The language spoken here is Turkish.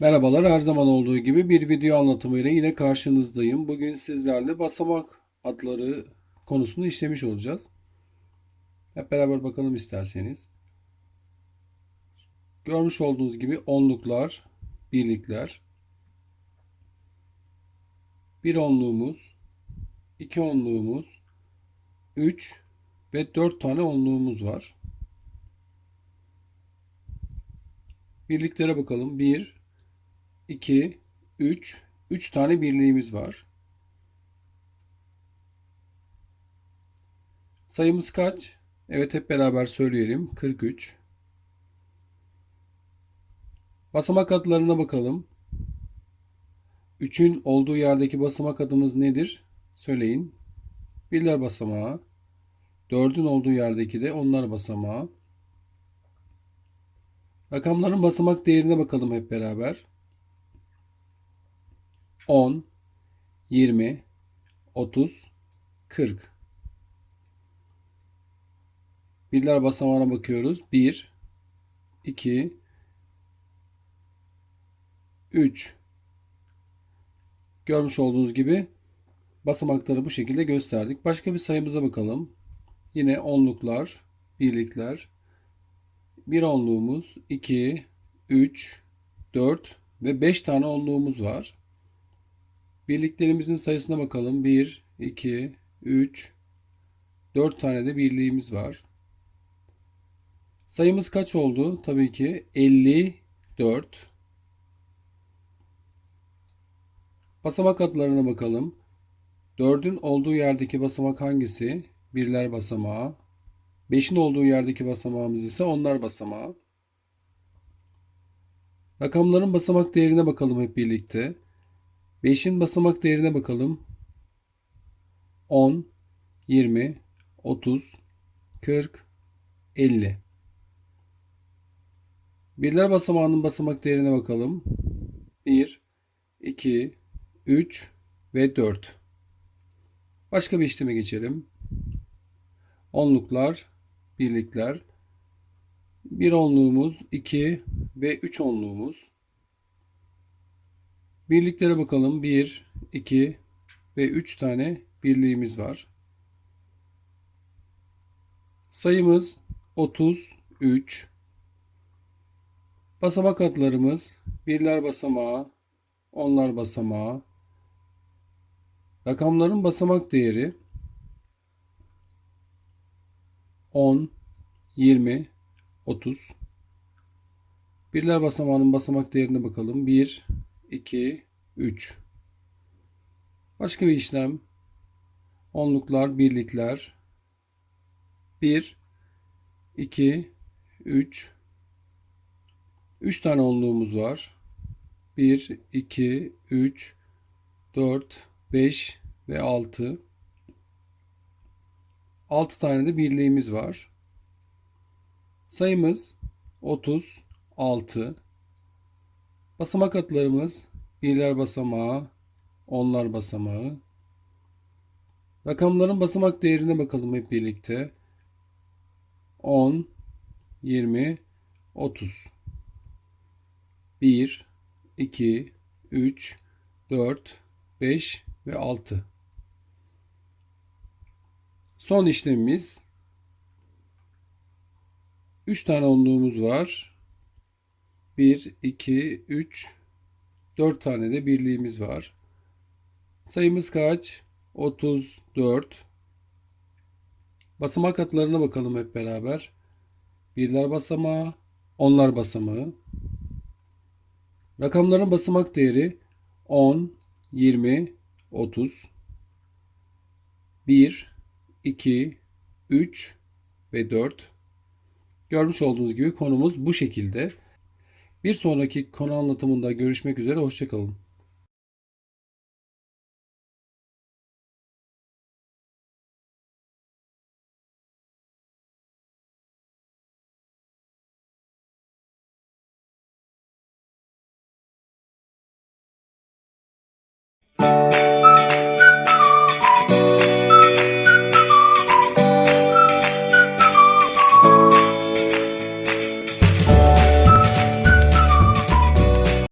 Merhabalar, her zaman olduğu gibi bir video anlatımıyla yine karşınızdayım. Bugün sizlerle basamak adları konusunu işlemiş olacağız. Hep beraber bakalım isterseniz. Görmüş olduğunuz gibi onluklar, birlikler. Bir onluğumuz, iki onluğumuz, üç ve dört tane onluğumuz var. Birliklere bakalım. 1, 2, 3, 3 tane birliğimiz var. Sayımız kaç? Evet hep beraber söyleyelim. 43. Basamak adlarına bakalım. 3'ün olduğu yerdeki basamak adımız nedir? Söyleyin. Birler basamağı. 4'ün olduğu yerdeki de onlar basamağı. Rakamların basamak değerine bakalım hep beraber. 10, 20, 30, 40. Birler basamağına bakıyoruz. 1, 2, 3. Görmüş olduğunuz gibi basamakları bu şekilde gösterdik. Başka bir sayımıza bakalım. Yine onluklar, birlikler. Bir onluğumuz, 2, 3, 4 ve 5 tane onluğumuz var. Birliklerimizin sayısına bakalım. 1, 2, 3, 4 tane de birliğimiz var. Sayımız kaç oldu? Tabii ki 54. Basamak adlarına bakalım. 4'ün olduğu yerdeki basamak hangisi? Birler basamağı. 5'in olduğu yerdeki basamağımız ise onlar basamağı. Rakamların basamak değerine bakalım hep birlikte. 5'in basamak değerine bakalım. 10, 20, 30, 40, 50. Birler basamağının basamak değerine bakalım. 1, 2, 3 ve 4. Başka bir işleme geçelim. Onluklar, birlikler. Bir onluğumuz, 2 ve 3 onluğumuz. Birliklere bakalım. 1, 2 ve 3 tane birliğimiz var. Sayımız 33. Basamak adlarımız birler basamağı, onlar basamağı. Rakamların basamak değeri 10, 20, 30. Birler basamağının basamak değerine bakalım. 1, 2, 3. Başka bir işlem. Onluklar, birlikler. 1, 2, 3. 3 tane onluğumuz var. 1, 2, 3, 4, 5 ve 6. 6 tane de birliğimiz var. Sayımız 36. Basamak adlarımız birler basamağı, onlar basamağı. Rakamların basamak değerine bakalım hep birlikte. 10, 20, 30. 1, 2, 3, 4, 5 ve 6. Son işlemimiz 3 tane onluğumuz var. 1, 2, 3, 4 tane de birliğimiz var. Sayımız kaç? 34. Basamak katlarına bakalım hep beraber. Birler basamağı, onlar basamağı. Rakamların basamak değeri 10, 20, 30. 1, 2, 3 ve 4. Görmüş olduğunuz gibi konumuz bu şekilde. Bir sonraki konu anlatımında görüşmek üzere. Hoşçakalın.